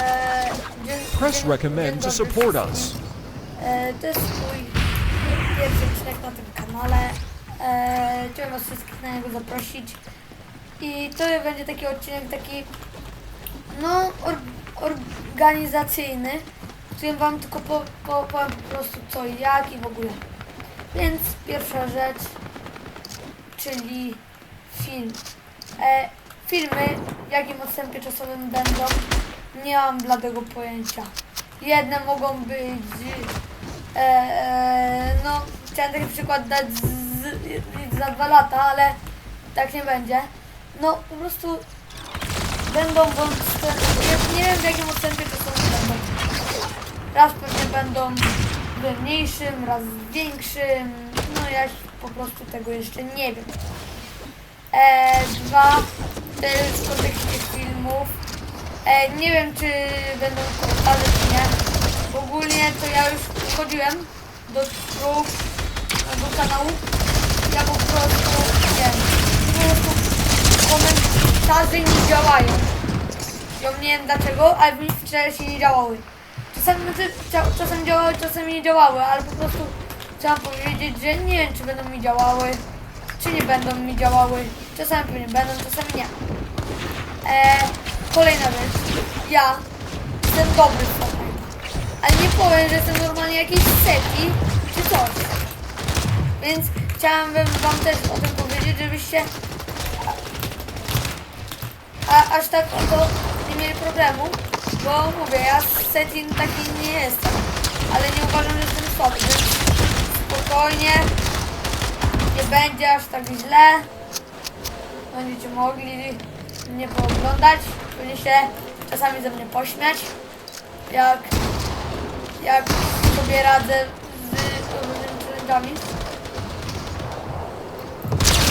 E, Press recommend to support us. E, to jest mój pierwszy odcinek na tym kanale. E, chciałem was wszystkich na niego zaprosić. I to będzie taki odcinek taki no or, organizacyjny, w którym wam tylko po, po, powiem po prostu co i jak i w ogóle. Więc pierwsza rzecz, czyli film. E, filmy, w jakim odstępie czasowym będą, nie mam bladego pojęcia. Jedne mogą być, e, e, no chciałem taki przykład dać z, z, za dwa lata, ale tak nie będzie. No po prostu będą bądź ja nie wiem w jakim odstępie czasowym będą. Raz pewnie będą mniejszym, raz większym, no ja po prostu tego jeszcze nie wiem. E, dwa, to w kontekście filmów. E, nie wiem, czy będą komentarze, czy nie. Ogólnie to ja już wchodziłem do prób, do kanału. Ja po prostu, nie wiem, po prostu komentarze nie działają. Ja nie wiem dlaczego, ale wcześniej nie działały. Czasami, czasem działały, czasem nie działały, ale po prostu chciałam powiedzieć, że nie wiem, czy będą mi działały, czy nie będą mi działały. Czasami pewnie będą, czasami nie. E, kolejna rzecz. Ja jestem dobry w. Ale nie powiem, że jestem normalnie jakiś seti czy coś. Więc chciałam wam też o tym powiedzieć, żebyście a, aż tak o to nie mieli problemu, bo mówię, ja setting taki nie jestem, ale nie uważam, że jestem słaby, spokojnie, nie będzie aż tak źle, będziecie mogli mnie pooglądać, pewnie się czasami ze mnie pośmiać, jak, jak sobie radzę z różnymi challenge'ami.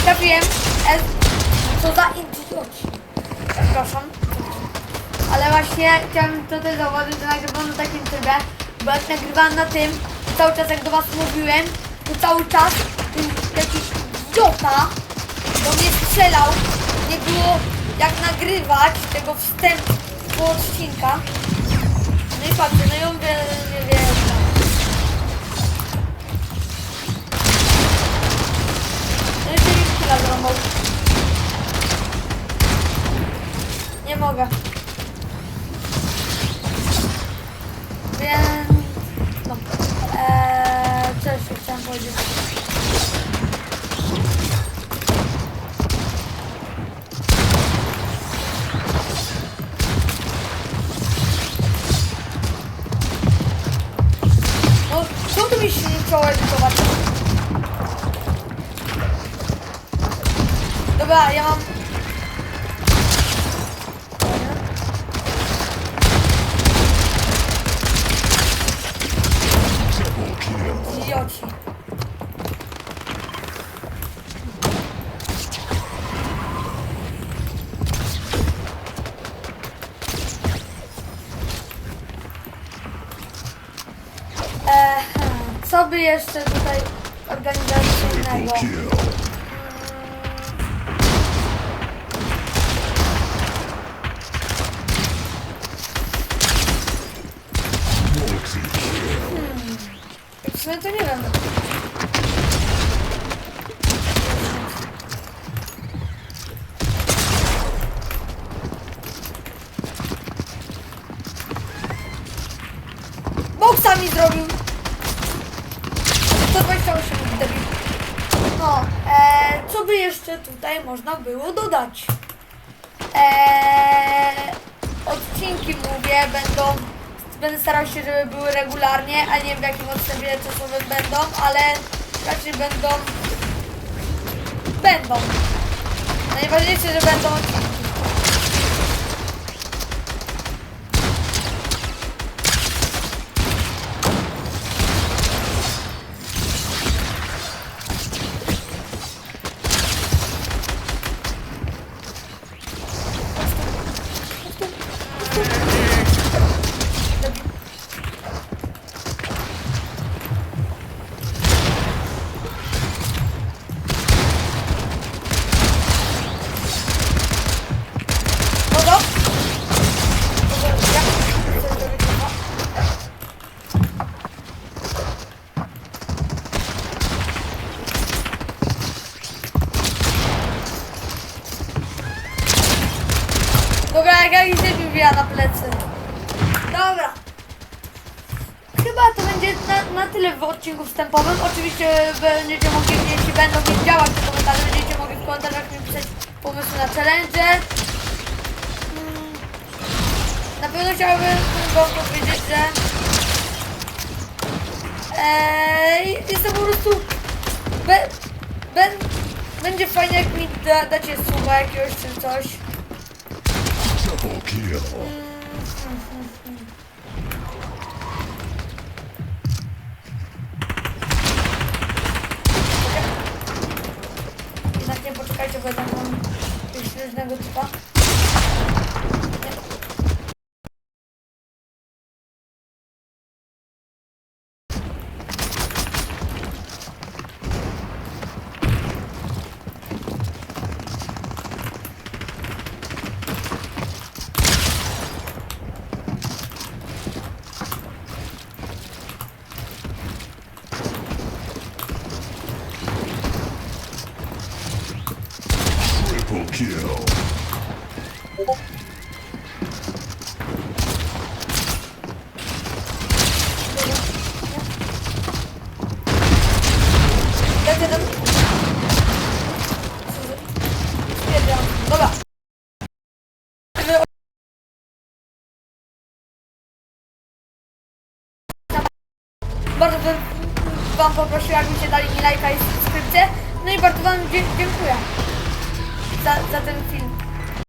Trafiłem, e, co za idioci. Przepraszam. Ale właśnie chciałem tutaj zauważyć, że nagrywam na takim trybie, bo jak nagrywałam na tym, to cały czas jak do was mówiłem, to cały czas jakiś idiota do mnie strzelał. Nie było jak nagrywać tego wstępu odcinka. No i patrzcie, no ją wie, nie wiem. No jeszcze mi chwila. Nie mogę. Więc... No. Eee, co jeszcze chciałam powiedzieć? Tu mi się nie chciało jeszcze tutaj organizacyjnego? Mm, W sumie to nie wiem. Boksa mi zrobił. 128 debil. No, e, co by jeszcze tutaj można było dodać? E, odcinki mówię będą Będę starał się, żeby były regularnie, a nie w jakim odstępie czasowym będą, ale raczej będą... Będą. Najważniejsze, że będą odcinki. Dobra, jak ja i się wybija na plecy. Dobra. Chyba to będzie na, na tyle w odcinku wstępowym. Oczywiście będziecie mogli, jeśli będą działać te komentarze, będziecie mogli w komentarzach mi pisać pomysły na challenge. Mm, Na pewno chciałbym wam powiedzieć, że Eee, jestem po prostu. Be, ben, będzie fajnie, jak mi da, dacie suba jakiegoś czy coś. Double kill. Jednak nie poczekajcie, bo ja tam mam jakiegoś różnego typa. Bardzo bym Wam poprosił, jakbyście dali mi lajka i subskrypcję. No i bardzo Wam dziękuję za, za ten film.